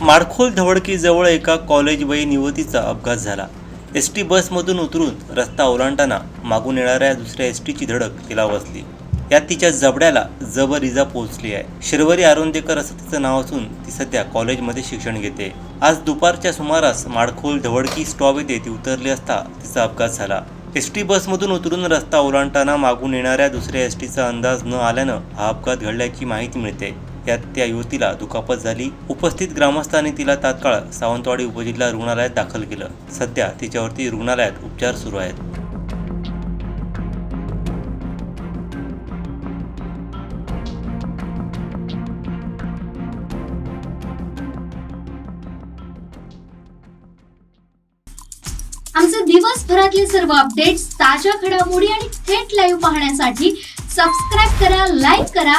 माडखोल धवडकीजवळ एका कॉलेज वयीन युवतीचा अपघात झाला. एस टी बसमधून उतरून रस्ता ओलांडताना मागून येणाऱ्या दुसऱ्या एस टीची धडक तिला बसली यात तिच्या जबड्याला जबर इजा पोहोचली आहे. शिरवरी आरोंदेकर असं तिचं नाव असून ती सध्या कॉलेजमध्ये शिक्षण घेते. आज दुपारच्या सुमारास माडखोल धवडकी स्टॉप येथे ती उतरली असता तिचा अपघात झाला. एस टी बसमधून उतरून रस्ता ओलांडताना मागून येणाऱ्या दुसऱ्या एस टीचा अंदाज न आल्यानं हा अपघात घडल्याची माहिती मिळते. यात त्या युवतीला दुखापत झाली. उपस्थित ग्रामस्थांनी तिला तात्काळ सावंतवाडी उपजिल्हा रुग्णालयात दाखल केलं. सध्या तिच्यावरती रुग्णालयात उपचार सुरू आहेत. आमचे दिवसभरातले सर्व अपडेट्स ताज्या घडामोडी आणि थेट लाईव्ह पाहण्यासाठी सबस्क्राईब करा लाईक करा